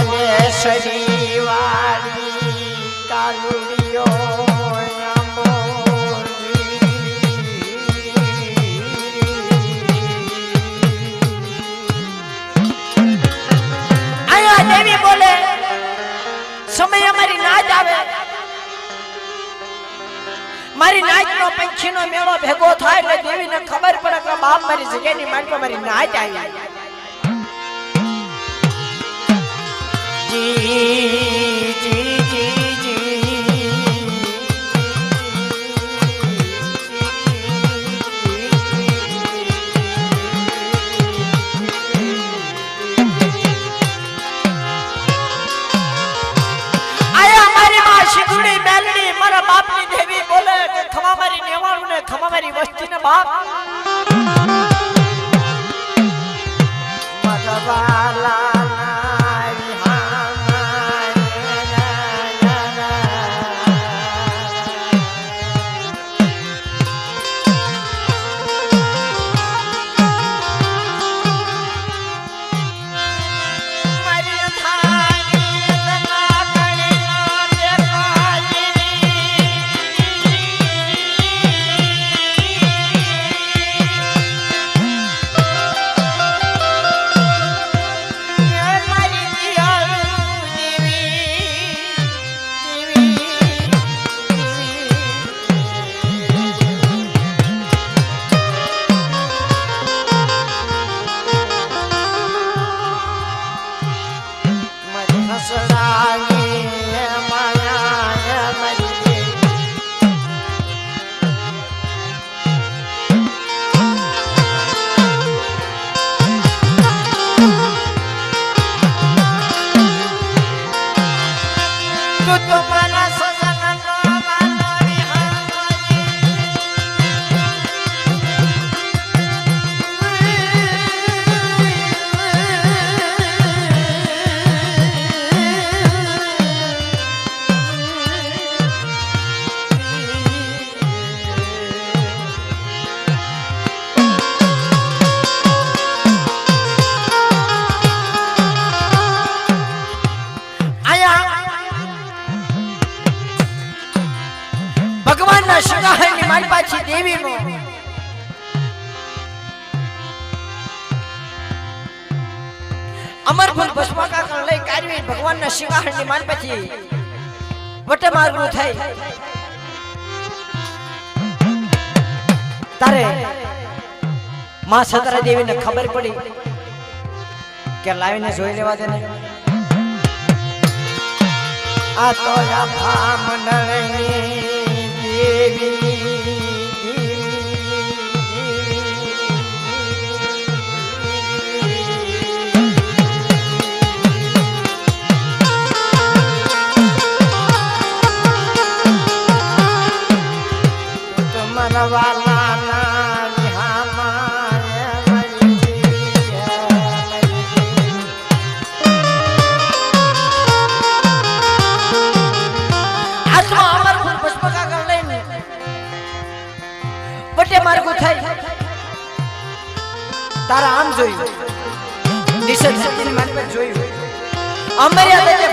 વાલેશ્વરી વાળી કાલુડીઓ અહીંયા દેવી બોલે સમય અમારી નાચ આવે મારી નાચ નો પંખી નો મેળો ભેગો થાય એટલે દેવીને ખબર પડે કે બાપ મારી જગ્યાની મારી પર મારી નાચ આવી. જી જી પાછી દેવીનો અમરફૂલ ભસ્માકાર લઈ કાઢવી ભગવાનના શિવાહની માન પછી વટે થઈ. તારે માં સતરા દેવીને ખબર પડી કે લાવીને જોઈ લેવા દે ને. આ તો યા મંડળની દેવી.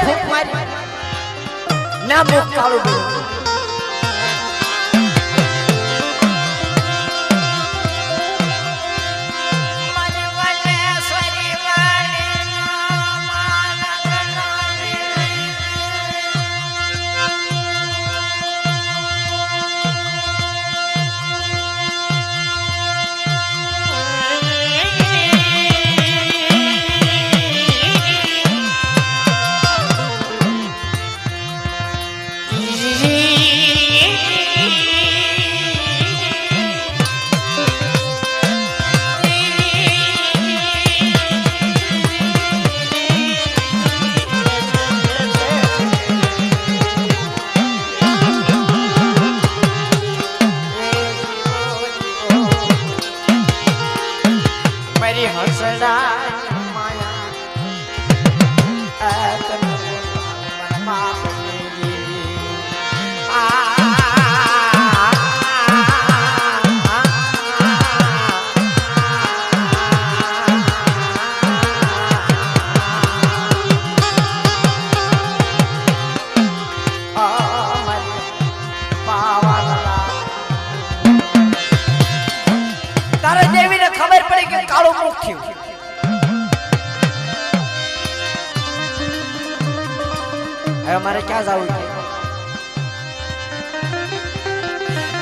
ફૂંક મારી. ના મુખ કાળું હવે મારે ક્યાં જવું છે?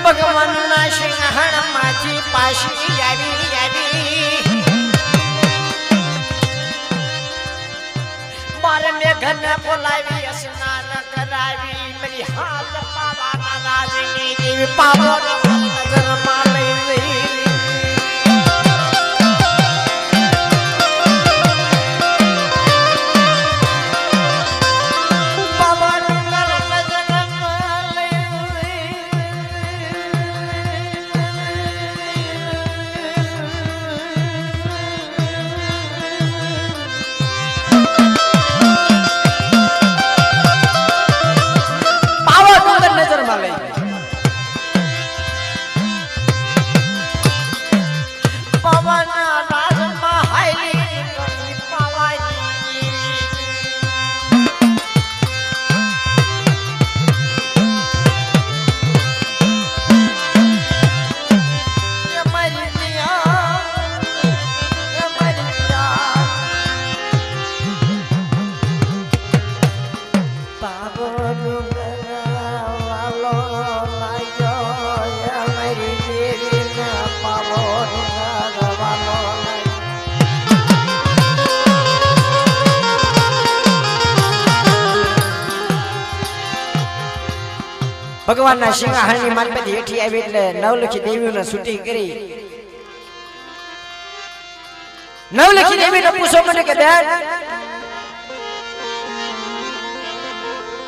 ભગવાનના માજી પાછી આવી આવી. મારે મેઘને બોલાવી, સ્નાન કરાવી, મારી હાલ પાવાના રાજની દેવી પાવો નજરમાં લઈ ભગવાનના સિંહાસનની મારફત હેઠી આવી એટલે નવલખી દેવીઓને શૂટિંગ કરી. નવલખી દેવીને પૂછો મને કે બેન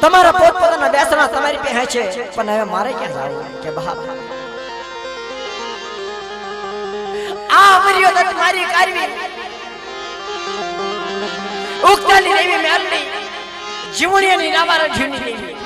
તમારા પોતપોતાના બેસણા તમારી પાસે છે, પણ હવે મારે ક્યાં જવું? કે બાપ. આ અમર્યો તક મારી કારવી. ઉગતાની દેવી મેલની જીવણીની નામારા જીવની દેવી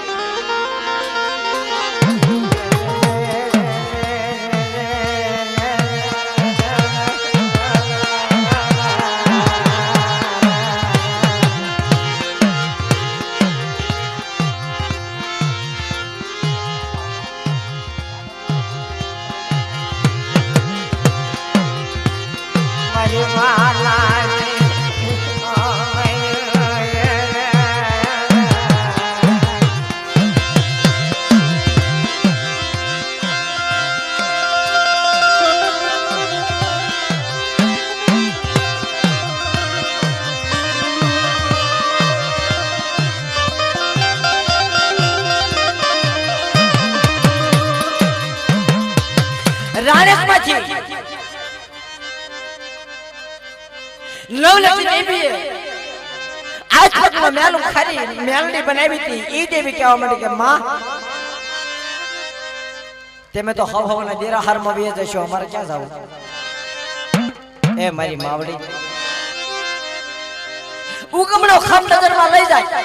મેલું ખરી મેલડી બનાવી હતી એ દેવી કહેવા માંડી કે, માં, તમે તો હવ હવના દેરા હારમાં વે જશો, અમારે ક્યાં જવું? એ મારી માવડી. ઉગમનો ખમ નજરમાં લઈ જાય.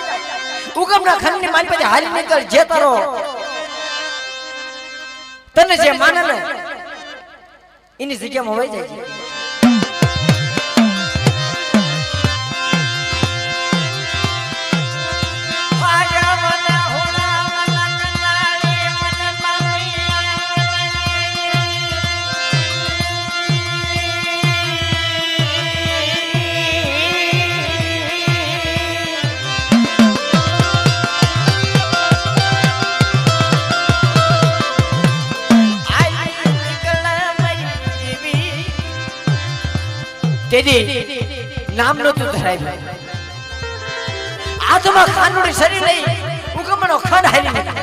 ઉગમના ખંડની મારી પછી હાલી નીકળ, જે તને જે માને એની જગ્યામાં વહી જાય. તેથી નામ નતું ધરાવ્યું હાથમાં ખાનુડી શરીર નહીં ઉગમણો ખંડ હારી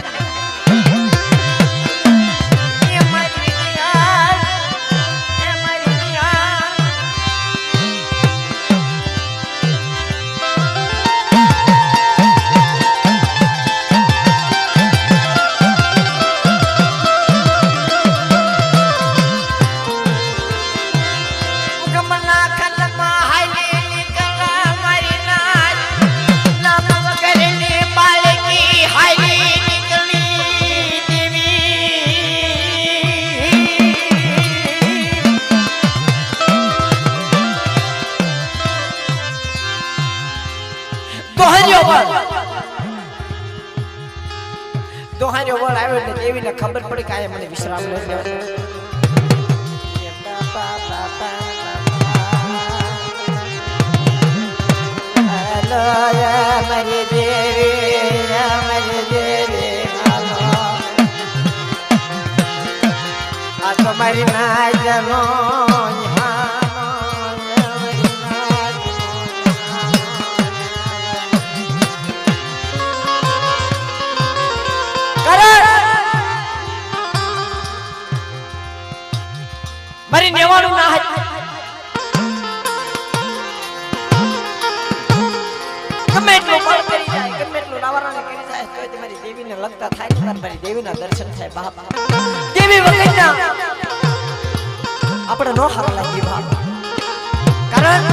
તો મારી નેવાણું ના હાથ ગમે એટલું લગતા થાય દેવીના દર્શન થાય બાપ. દેવી વગરના આપણે નો હાર લાગી બાપ. કારણ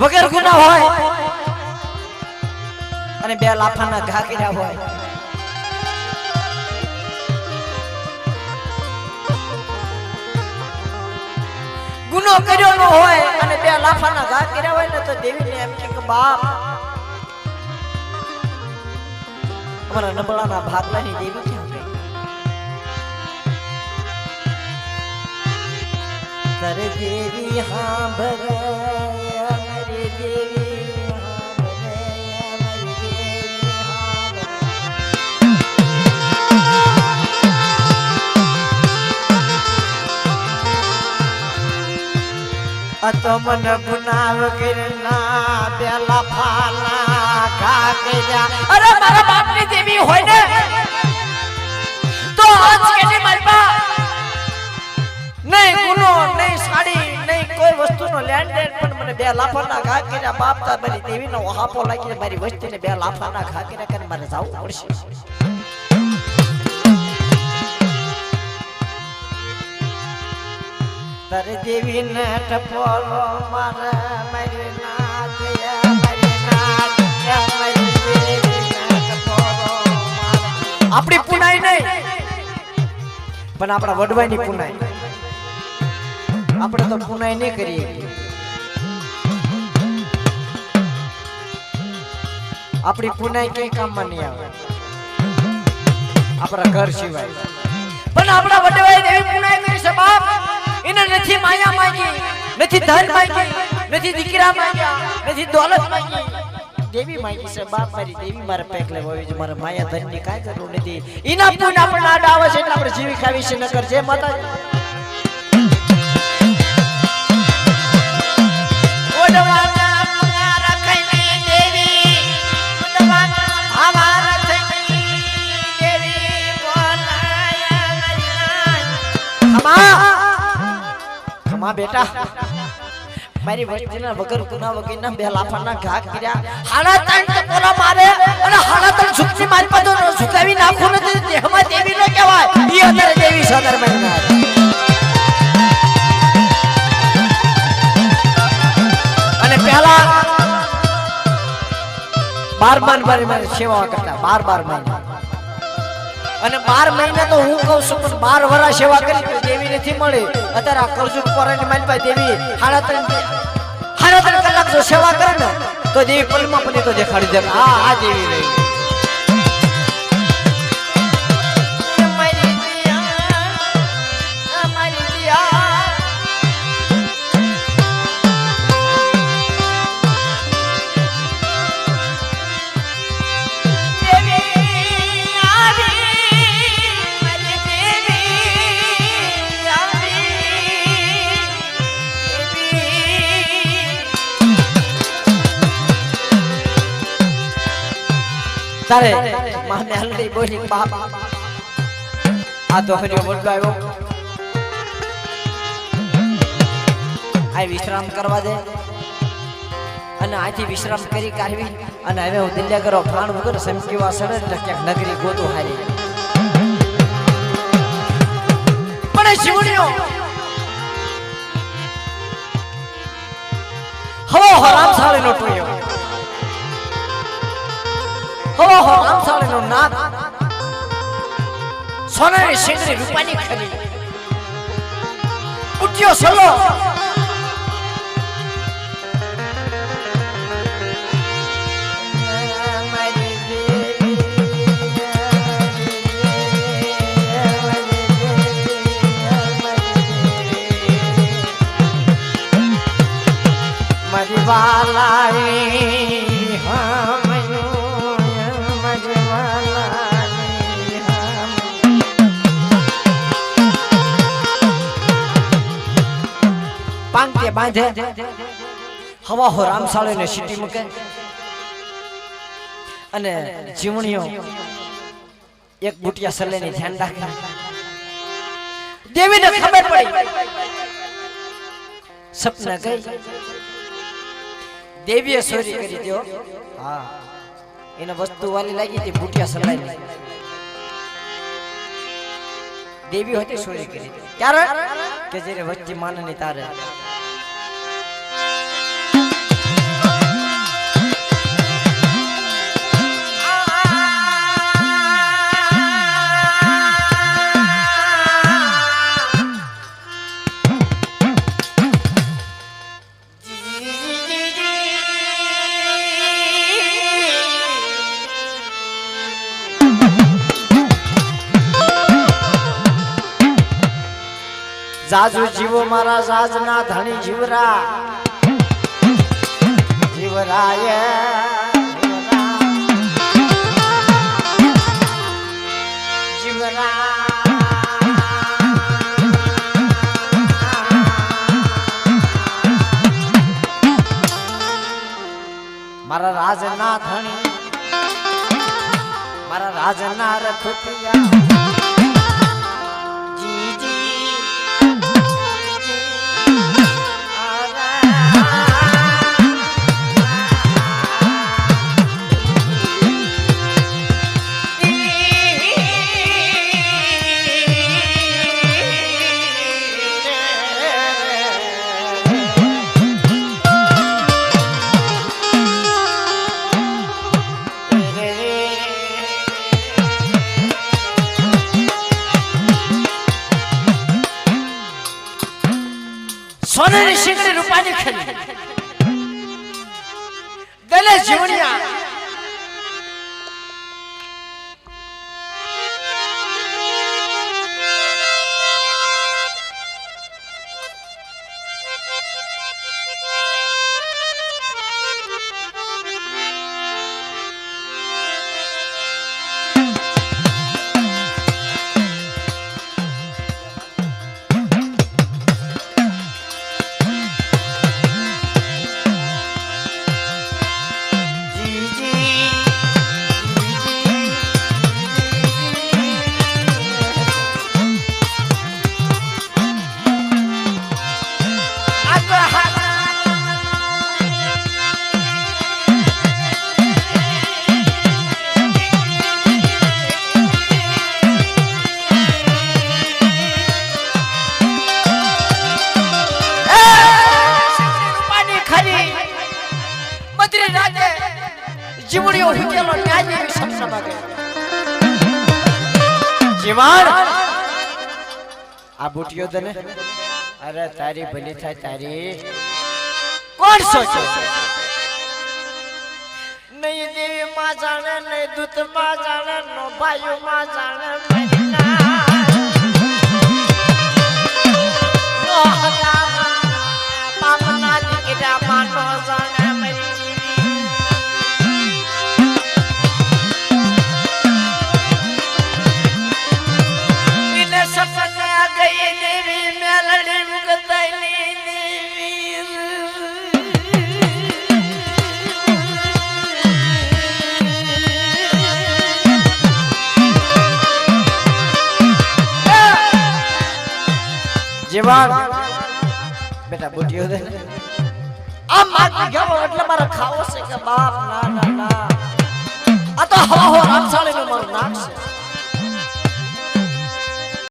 વગર ગુના હોય અને બે લાફાના ઘા કર્યા હોય. ગુનો કર્યો ન હોય અને બે લાફાના ઘા કર્યા હોય ને તો દેવીને એમ કે બાપ અમારા નબળાના ભાગલાની દેવી દેવી હા અતો મન ગુનાવ કરના પેલા ફાલા ઘા અરે મારા હોય ને, તો આજ કેની મારી નહીં નહીં સાડી, નહીં કોઈ વસ્તુનો લેણ દેણ પણ મને બે લાફાના ઘા બાપ દેવીનો હાપો લાગીને મારી વસ્તીને બે લાફાના ઘા કર્યા મારે જવું પડશે. તર દેવી ટપોલો મારે મારી નાથ, મારી નાથયા આપણી પુનાઈ નહીં. પણ આપણા વડવાની પુનાઈ. આપણે તો પુનાઈ નહીં કરીએ. આપણી પુનાઈ કઈ કામમાં નહીં આવે. આપણા ઘર સિવાય. પણ આપણા વડવાઈ એવી પુનાઈ કરી છે, બાપ. એને નથી માયા માંગી, નથી ધન માંગી, નથી દીકરા માંગ્યા, નથી દોલત માંગી. દેવી માંગી છે બાપ મારી દેવી મારા પેક લેવાવી છે મારા માયા ધનની કાંઈ જરૂર નથી. એના પુન આપણને આડ આવે છે એટલે આપણે જીવી ખાવી છે નકર જે માતા બેટા મારી વસ્તીના વગર ગુના વગરના બે લાફાના ઘા કર્યા. હાડા ત્રણ ટકોરા મારે અને હાડા ત્રણ ઝુકતી મારી પાછો ઝુકાવી નાખું નથી દેહમાં દેવી નો કહેવાય. ઈ અત્યારે દેવી સદર મહિના અને પહેલા બાર બાર મારી મારી સેવા કરતા બાર બાર મહિના. અને બાર મહિના તો હું કહું છું પણ બાર વરા સેવા કરી દેવી નથી મળી. અત્યારે આ કરજુ પોરાની મારી પાસે દેવી સાડા ત્રણ સાડા ત્રણ કલાક જો સેવા કરે ને. તો જેવી પલમાં પણ તો દેખાડી દે આ આ જેવી રહી. તારે માને હલડી બોલી બાપ. આ તો હરિયો બોલતો આવ્યો. આ વિશ્રામ કરવા દે. અને આથી વિશ્રામ કરી કાઢવી. અને હવે હું દિલ્યા કરો પ્રાણ વગર સમકી સડે એટલે ક્યાંક નગરી ગોતું હારી. પણ શિવણીઓ હવો હો રામસાળીનો ટોયો. ઓહો આમસાળીનો નાદ સોનાની શેંગરી રૂપાની ખરી. ઉઠ્યો બાંધે હવા હો રામસાળી ને સીટી મૂકે. અને જીવણીઓ એક બુટિયા સલેની ધ્યાન રાખે. દેવીને ખબર પડી. સપના ગઈ. દેવીએ સોરી કરી દો હા. એને વસ્તુ વાલી લાગી હતી બુટિયા સલાઈ દેવી હતી સોરી કરી ક્યારે? કે જ્યારે વચ્ચે માનની તારે. જાજુ જીવો મારા જાજના ધણી જીવરા. જીવરાય મારા રાજના ધણી મારા રાજના રખપિયા જીવણ આ બુટિયો તને? અરે તારી ભલી થાય તારી. કોણ સોચે? નહીં દેવી માં જાણે નહીં દૂતમાં જાણે નો ભાઈઓ માં જાણે. મહિના. નો હગામાં પાપના દીકરા માં નો જાણે. જીવન. બેટા બુટિયો દે આ માગી ગયો એટલે મારા ખાવો છે કે બાપ? ના ના ના. આ તો હવા હો રામસાળી નું મારું નાક છે.